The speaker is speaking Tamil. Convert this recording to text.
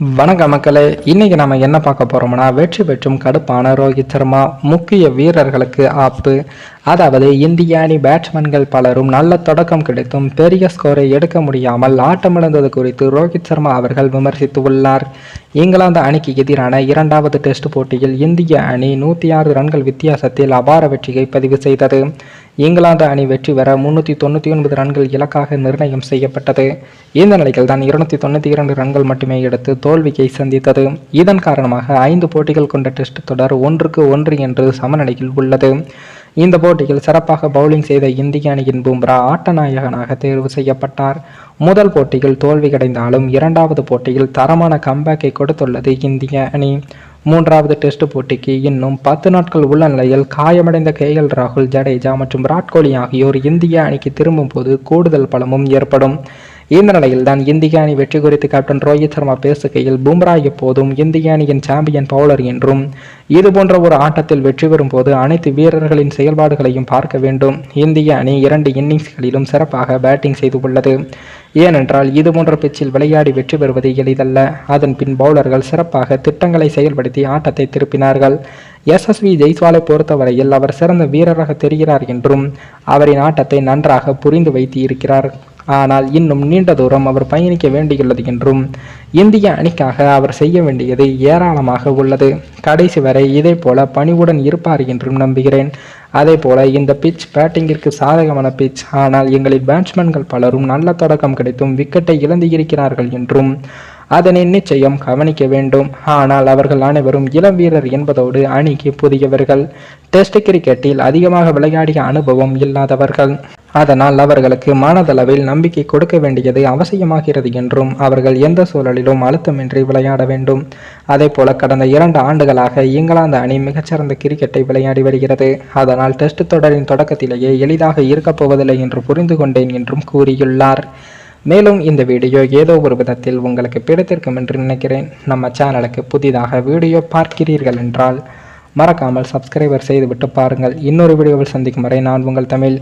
வணக்க மக்களே இன்னைக்கு நம்ம என்ன பார்க்க போறோம்னா வெற்றி பெற்றும் கடுப்பான ரோஹித் சர்மா முக்கிய வீரர்களுக்கு ஆப்பு. அதாவது இந்திய அணி பேட்ஸ்மேன்கள் பலரும் நல்ல தொடக்கம் கிடைத்தும் பெரிய ஸ்கோரை எடுக்க முடியாமல் ஆட்டமிழந்தது குறித்து ரோஹித் சர்மா அவர்கள் விமர்சித்து உள்ளார். இங்கிலாந்து அணிக்கு எதிரான இரண்டாவது டெஸ்ட் போட்டியில் இந்திய அணி நூற்றி ஆறு ரன்கள் வித்தியாசத்தில் அபார வெற்றியை பதிவு செய்தது. இங்கிலாந்து அணி வெற்றி பெற முன்னூற்றி தொண்ணூற்றி ஒன்பது ரன்கள் இலக்காக நிர்ணயம் செய்யப்பட்டது. இந்த நிலையில் தான் இருநூத்தி தொண்ணூற்றி இரண்டு ரன்கள் மட்டுமே எடுத்து தோல்வியை சந்தித்தது. இதன் காரணமாக ஐந்து போட்டிகள் கொண்ட டெஸ்ட் தொடர் ஒன்றுக்கு ஒன்று என்று சமநிலையில் உள்ளது. இந்த போட்டியில் சிறப்பாக பவுலிங் செய்த இந்திய அணியின் பும்ரா ஆட்ட நாயகனாக தேர்வு செய்யப்பட்டார். முதல் போட்டியில் தோல்வி கிடைந்தாலும் இரண்டாவது போட்டியில் தரமான கம்பேக்கை கொடுத்துள்ளது இந்திய அணி. மூன்றாவது டெஸ்ட் போட்டிக்கு இன்னும் பத்து நாட்கள் உள்ள நிலையில் காயமடைந்த கே எல் ராகுல் ஜடேஜா மற்றும் விராட் கோலி ஆகியோர் இந்திய அணிக்கு திரும்பும் போது கூடுதல் பலமும் ஏற்படும். இந்த நிலையில் தான் இந்திய அணி வெற்றி குறித்து கேப்டன் ரோஹித் சர்மா பேசுகையில் பும்ரா எப்போதும் இந்திய அணியின் சாம்பியன் பவுலர் என்றும் இது போன்ற ஒரு ஆட்டத்தில் வெற்றி பெறும் போது அனைத்து வீரர்களின் செயல்பாடுகளையும் பார்க்க வேண்டும். இந்திய அணி இரண்டு இன்னிங்ஸ்களிலும் சிறப்பாக பேட்டிங் செய்து உள்ளது. ஏனென்றால் இது போன்ற பிச்சில் விளையாடி வெற்றி பெறுவது எளிதல்ல. அதன் பின் பவுலர்கள் சிறப்பாக திட்டங்களை செயல்படுத்தி ஆட்டத்தை திருப்பினார்கள். எஸ்எஸ்வி ஜெய்ஸ்வாலை பொறுத்தவரையில் அவர் சிறந்த வீரராக தெரிகிறார் என்றும் அவரின் ஆட்டத்தை நன்றாக புரிந்து வைத்து இருக்கிறார் ஆனால் இன்னும் நீண்ட தூரம் அவர் பயணிக்க வேண்டியுள்ளது என்றும் இந்திய அணிக்காக அவர் செய்ய வேண்டியது ஏராளமாக உள்ளது. கடைசி வரை இதே போல பணிவுடன் இருப்பார் என்றும் நம்புகிறேன். அதே போல இந்த பிட்ச் பேட்டிங்கிற்கு சாதகமான பிட்ச் ஆனால் எங்களின் பேட்ஸ்மேன்கள் பலரும் நல்ல தொடக்கம் கிடைத்தும் விக்கெட்டை இழந்து இருக்கிறார்கள் என்றும் அதனை நிச்சயம் கவனிக்க வேண்டும். ஆனால் அவர்கள் அனைவரும் இளம் வீரர் என்பதோடு அணிக்கு புதியவர்கள். டெஸ்ட் கிரிக்கெட்டில் அதிகமாக விளையாடிய அனுபவம் இல்லாதவர்கள். அதனால் அவர்களுக்கு மனதளவில் நம்பிக்கை கொடுக்க வேண்டியது அவசியமாகிறது என்றும் அவர்கள் எந்த சூழலிலும் அழுத்தமின்றி விளையாட வேண்டும். அதே போல கடந்த இரண்டு ஆண்டுகளாக இங்கிலாந்து அணி மிகச்சிறந்த கிரிக்கெட்டை விளையாடி வருகிறது. அதனால் டெஸ்ட் தொடரின் தொடக்கத்திலேயே எளிதாக இருக்கப் போவதில்லை என்று புரிந்து கொண்டேன் என்றும் கூறியுள்ளார். மேலும் இந்த வீடியோ ஏதோ ஒரு விதத்தில் உங்களுக்கு பிடித்திருக்கும் என்று நினைக்கிறேன். நம்ம சேனலுக்கு புதிதாக வீடியோ பார்க்கிறீர்கள் என்றால் மறக்காமல் சப்ஸ்கிரைபர் செய்துவிட்டு பாருங்கள். இன்னொரு வீடியோவில் சந்திக்கும் வரை நான் உங்கள் தமிழ்.